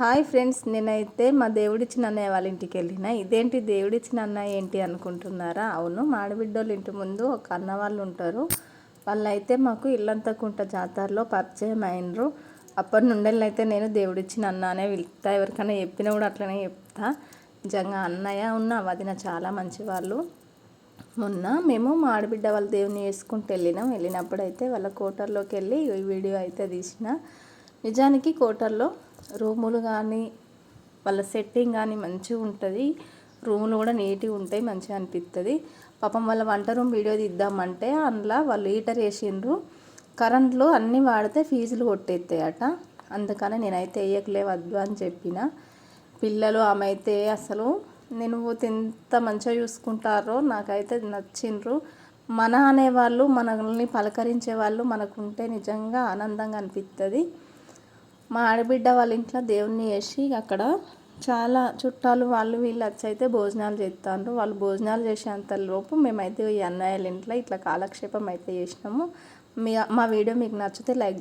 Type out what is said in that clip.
Hi friends నేనైతే మా దేవుడిచ్చిన అన్నయ్య వాళ్ళ ఇంటికి వెళ్ళిన. ఇదేంటి దేవుడిచ్చిన అన్నయ్య ఏంటి అనుకుంటున్నారా? అవును మాడబిడ్డోళ్ళ ఇంటి ముందు ఒక అన్న వాళ్ళు ఉంటారు. వాళ్ళైతే మాకు ఇల్లంతకుంట జాతరలో పరిచయం అయినరు. అప్పటి నుండి అయితే నేను దేవుడిచ్చిన అన్న అనే వెళ్తా ఎవరికైనా చెప్పినా కూడా అట్లనే చెప్తా. నిజంగా అన్నయ్య ఉన్న వదిన చాలా మంచి వాళ్ళు మొన్న మేము మా ఆడబిడ్డ వాళ్ళ దేవుని వేసుకుంటూ వెళ్ళినాం. వెళ్ళినప్పుడు అయితే వాళ్ళ కోటర్లోకి వెళ్ళి ఈ వీడియో అయితే తీసిన. నిజానికి కోటర్లో రూములు కానీ వాళ్ళ సెట్టింగ్ కానీ మంచిగా ఉంటుంది. రూములు కూడా నీట్గా ఉంటాయి మంచిగా అనిపిస్తుంది పాపం వాళ్ళ వంట రూమ్ వీడియో తీద్దామంటే అందులో వాళ్ళు హీటర్ వేసిండ్రు. కరెంట్లు అన్నీ వాడితే ఫీజులు కొట్టేస్తాయట అందుకని నేనైతే వేయకలే వద్దు అని చెప్పిన. పిల్లలు ఆమె అయితే అసలు నేను ఎంత మంచిగా చూసుకుంటారో నాకైతే నచ్చిండ్రు. మన అనేవాళ్ళు మనల్ని పలకరించే వాళ్ళు మనకుంటే నిజంగా ఆనందంగా అనిపిస్తుంది మా ఆడబిడ్డ వాళ్ళ ఇంట్లో దేవుణ్ణి వేసి అక్కడ చాలా చుట్టాలు వాళ్ళు వీళ్ళు వచ్చి అయితే భోజనాలు చేస్తారు వాళ్ళు భోజనాలు చేసేంతలోపు మేమైతే ఈ అన్నయ్యల ఇంట్లో ఇట్లా కాలక్షేపం అయితే చేసినాము. మీ మా వీడియో మీకు నచ్చితే లైక్